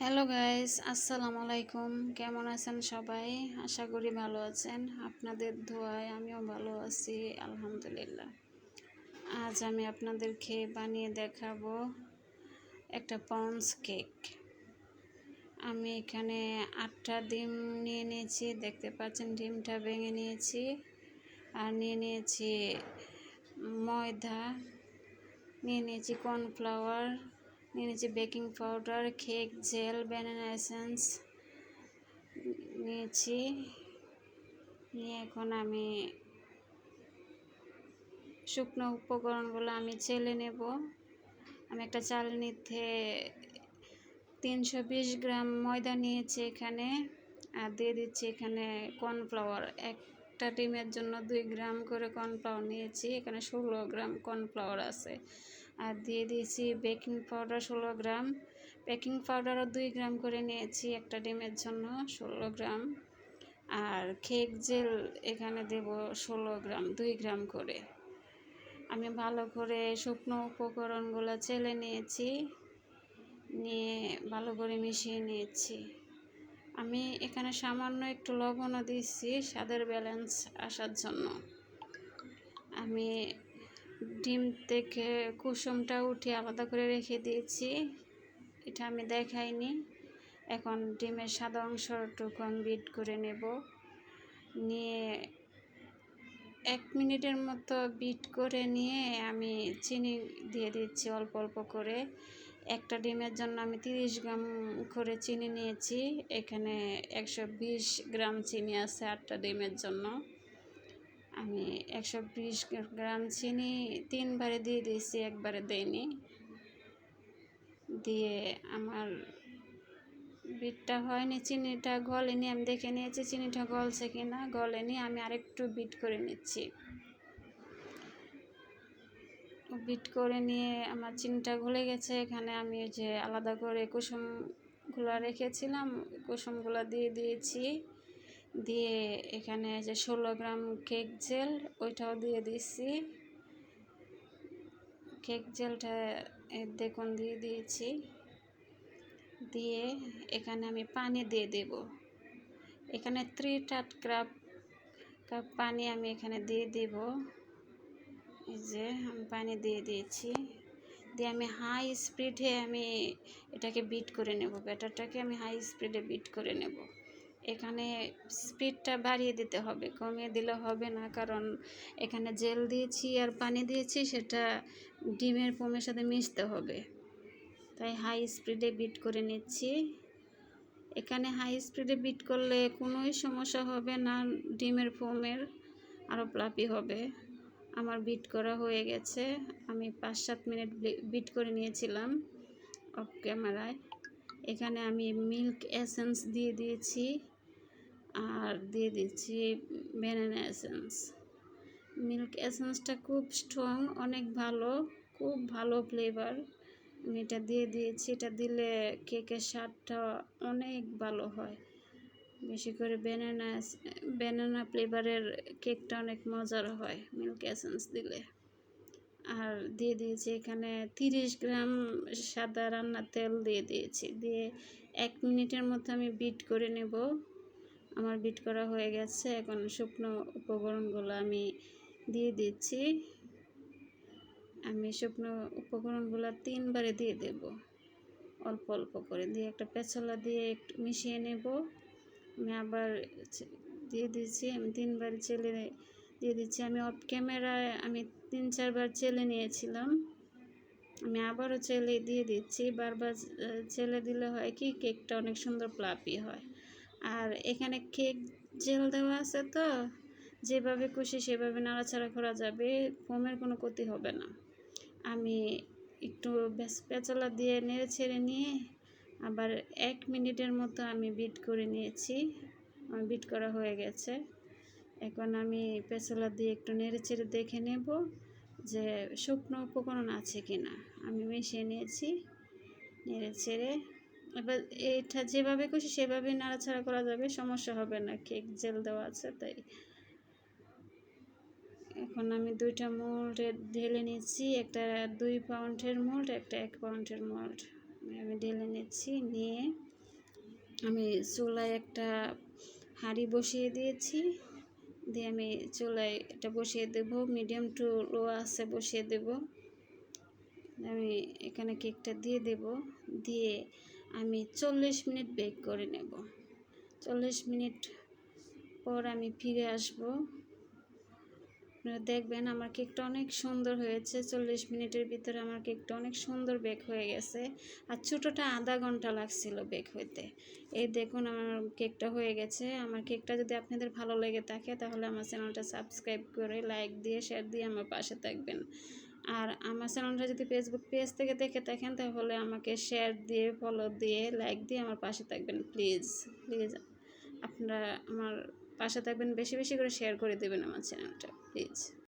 Hello guys আসসালামু আলাইকুম কেমন আছেন সবাই? আশা করি ভালো আছেন। আপনাদের দোয়ায় আমিও ভালো আছি, আলহামদুলিল্লাহ। আজ আমি আপনাদেরকে বানিয়ে দেখাবো একটা পন্স কেক। আমি এখানে আটটা ডিম নিয়ে নিয়েছি। দেখতে পাচ্ছেন, ডিমটা ভেঙে নিয়েছি। আর নিয়ে নিয়েছি ময়দা, নিয়ে নিয়েছি কর্নফ্লাওয়ার নিয়ে নিয়েছি baking powder, cake, gel banana essence নিয়েছি। নিয়ে এখন আমি শুকনো উপকরণগুলো আমি চেলে নেব। আমি একটা চালনিতে তিনশো বিশ গ্রাম ময়দা নিয়েছি এখানে আর দিয়ে দিচ্ছি এখানে কর্নফ্লাওয়ার। একটা ডিমের জন্য দুই গ্রাম করে কর্নফ্লাওয়ার নিয়েছি। এখানে ষোলো গ্রাম কর্নফ্লাওয়ার আছে। আর দিয়ে দিয়েছি বেকিং পাউডার ষোলো গ্রাম। বেকিং পাউডারও দুই গ্রাম করে নিয়েছি একটা ডিমের জন্য ষোলো গ্রাম। আর কেক জেল এখানে দেব ষোলো গ্রাম, দুই গ্রাম করে। আমি ভালো করে শুকনো উপকরণগুলো চেলে নিয়েছি, নিয়ে ভালো করে মিশিয়ে নিয়েছি। আমি এখানে সামান্য একটু লবণও দিচ্ছি স্বাদের ব্যালেন্স আসার জন্য। আমি ডিম থেকে কুসুমটা উঠে আলাদা করে রেখে দিয়েছি। এটা আমি দেখাইনি। এখন ডিমের সাদা অংশটুকু আমি বিট করে নেব। নিয়ে এক মিনিটের মতো বিট করে নিয়ে আমি চিনি দিয়ে দিচ্ছি অল্প অল্প করে। একটা ডিমের জন্য আমি তিরিশ গ্রাম করে চিনি নিয়েছি। এখানে একশো বিশ গ্রাম চিনি আছে আটটা ডিমের জন্য। আমি একশো বিশ গ্রাম চিনি তিনবারে দিয়ে দিয়েছি, একবারে দেয়নি দিয়ে আমার বিটটা হয়নি, চিনিটা গলেনি, আমি দেখে নিয়েছি চিনিটা গলছে কি না, গলেনি, আমি আরেকটু বিট করে নিচ্ছি। বিট করে নিয়ে আমার চিনিটা গলে গেছে, এখানে আমি যে আলাদা করে কুসুমগুলো রেখেছিলাম, কুসুমগুলো দিয়ে দিয়েছি। দিয়ে এখানে যে ষোলো গ্রাম কেক জেল, ওইটাও দিয়ে দিচ্ছি কেক জেলটা দেখুন, দিয়ে দিয়েছি। দিয়ে এখানে আমি পানি দিয়ে দেব। এখানে থ্রি টাট কাপ কাপ পানি আমি এখানে দিয়ে দেব। এই যে আমি পানি দিয়ে দিয়েছি। দিয়ে আমি হাই স্পিডে আমি এটাকে বিট করে নেব। ব্যাটারটাকে আমি হাই স্পিডে বিট করে নেব। এখানে স্পিডটা বাড়িয়ে দিতে হবে, কমিয়ে দিলে হবে না। কারণ এখানে জেল দিয়েছি আর পানি দিয়েছি, সেটা ডিমের ফোমের সাথে মিশতে হবে। তাই হাই স্পিডে বিট করে নিচ্ছি। এখানে হাই স্পিডে বিট করলে কোনোই সমস্যা হবে না, ডিমের ফোমের আরও প্লাপি হবে। আমার বিট করা হয়ে গেছে। আমি পাঁচ সাত মিনিট বিট করে নিয়েছিলাম অফ ক্যামেরায়। এখানে আমি মিল্ক এসেন্স দিয়ে দিয়েছি। আর দিয়ে দিচ্ছি ব্যানানা এসেন্স মিল্ক এসেন্সটা খুব স্ট্রং অনেক ভালো, খুব ভালো ফ্লেভার আমি এটা দিয়ে দিয়েছি, এটা দিলে কেকের স্বাদটা অনেক ভালো হয়। বেশি করে ব্যানানা ব্যানানা ফ্লেভারের কেকটা অনেক মজার হয় মিল্ক এসেন্স দিলে। আর দিয়ে দিয়েছি এখানে তিরিশ গ্রাম সাদা রান্নার তেল দিয়ে দিয়েছি। দিয়ে এক মিনিটের মধ্যে আমি বিট করে নেব। আমার বিট করা হয়ে গেছে। এখন শুকনো উপকরণগুলো আমি দিয়ে দিচ্ছি। আমি শুকনো উপকরণগুলো তিনবারে দিয়ে দেব। অল্প অল্প করে দিয়ে একটা পেছলা দিয়ে একটু মিশিয়ে নেব। আমি আবার দিয়ে দিচ্ছি, আমি তিনবার চেলে দিয়ে দিচ্ছি। আমি অফ ক্যামেরায় আমি তিন চারবার চেলে নিয়েছিলাম। আমি আবারও চেলে দিয়ে দিচ্ছি। বারবার চেলে দিলে হয় কি কেকটা অনেক সুন্দর প্লাপি হয়। আর এখানে কেক জেল দেওয়া আছে তো, যেভাবে খুশি সেভাবে নাড়াচাড়া করা যাবে ফোমের কোনো ক্ষতি হবে না। আমি একটু পেঁচালা দিয়ে নেড়ে ছেড়ে নিয়ে আবার এক মিনিটের মতো আমি বিট করে নিয়েছি, আমার বিট করা হয়ে গেছে। এখন আমি পেঁচালা দিয়ে একটু নেড়ে ছেড়ে দেখে নেব যে শুকনো উপকরণ আছে কি না আমি মিশিয়ে নিয়েছি, নেড়ে ছেড়ে এবার এটা যেভাবে খুশি সেভাবে নাড়াচাড়া করা যাবে, সমস্যা হবে না। কেক জেল দেওয়া আছে, তাই। এখন আমি দুইটা মোল্ডে ঢেলে নিচ্ছি। একটা দুই পাউন্ডের মোল্ড, একটা এক পাউন্ডের মোল্ড। আমি ঢেলে নিচ্ছি, নিয়ে আমি চুলায় একটা হাঁড়ি বসিয়ে দিয়েছি। দিয়ে আমি চুলায় এটা বসিয়ে দেব, মিডিয়াম টু লো আছে বসিয়ে দেব। আমি এখানে কেকটা দিয়ে দেব। দিয়ে আমি চল্লিশ মিনিট বেক করে নেব। চল্লিশ মিনিট পর আমি ফিরে আসব। আপনারা দেখবেন আমার কেকটা অনেক সুন্দর হয়েছে। চল্লিশ মিনিটের ভিতরে আমার কেকটা অনেক সুন্দর বেক হয়ে গেছে। আর ছোটোটা আধা ঘণ্টা লাগছিল বেক হইতে। এই দেখুন আমার কেকটা হয়ে গেছে। আমার কেকটা যদি আপনাদের ভালো লেগে থাকে তাহলে আমার চ্যানেলটা সাবস্ক্রাইব করে লাইক দিয়ে শেয়ার দিয়ে আমার পাশে থাকবেন। আর আমার চ্যানেলটা যদি ফেসবুক পেজ থেকে দেখে থাকেন, তাহলে আমাকে শেয়ার দিয়ে ফলো দিয়ে লাইক দিয়ে আমার পাশে থাকবেন প্লিজ প্লিজ আপনারা আমার পাশে থাকবেন, বেশি বেশি করে শেয়ার করে দেবেন আমার চ্যানেলটা প্লিজ